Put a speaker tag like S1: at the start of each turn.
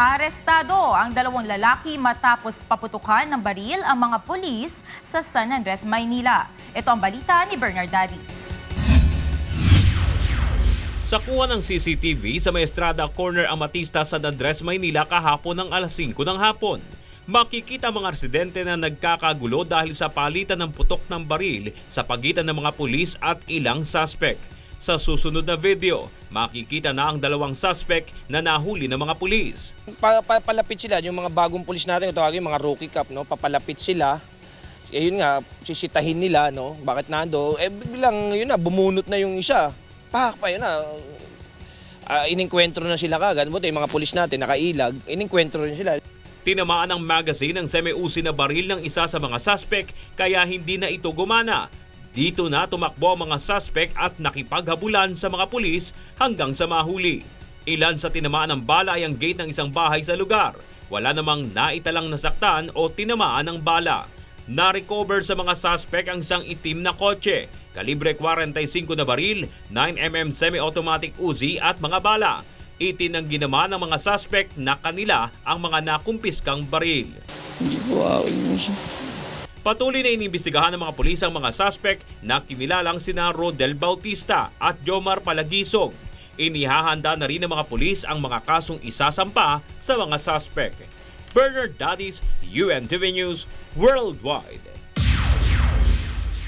S1: Arestado ang dalawang lalaki matapos paputukan ng baril ang mga pulis sa San Andres, Maynila. Ito ang balita ni Bernard Dadis.
S2: Sa kuha ng CCTV sa Maestrada Corner Amatista San Andres, Maynila kahapon ng alas 5 ng hapon. Makikita mga residente na nagkakagulo dahil sa palitan ng putok ng baril sa pagitan ng mga pulis at ilang suspect. Sa susunod na video, makikita na ang dalawang suspect na nahuli ng mga pulis.
S3: Pa, pa- palapit sila, yung mga bagong pulis natin, ito tawagin mga rookie cup, no? papalapit sila. Eh yun nga, sisitahin nila, no? Bakit nando? Eh biglang, yun na, bumunot na yung isa. Pak, pa yun na. Ah, ininkwentro na sila kagad. Buti yung mga pulis natin, nakailag, ininkwentro rin sila.
S2: Tinamaan ng magazine ang semi-usi na baril ng isa sa mga suspect kaya hindi na ito gumana. Dito na tumakbo ang mga suspect at nakipaghabulan sa mga pulis hanggang sa mahuli. Ilan sa tinamaan ng bala ay ang gate ng isang bahay sa lugar. Wala namang naitalang nasaktan o tinamaan ng bala. Na-recover sa mga suspect ang isang itim na kotse, kalibre 45 na baril, 9mm semi-automatic Uzi at mga bala. Itinanggi naman ng mga suspect na kanila ang mga nakumpiskang baril.
S4: Hindi po.
S2: Patuloy na inimbestigahan ng mga pulis ang mga suspect na kinilalang sina Rodel Bautista at Jomar Palagisog. Inihahanda na rin ng mga pulis ang mga kasong isasampa sa mga suspect. Bernard Dadis, UNTV News, Worldwide.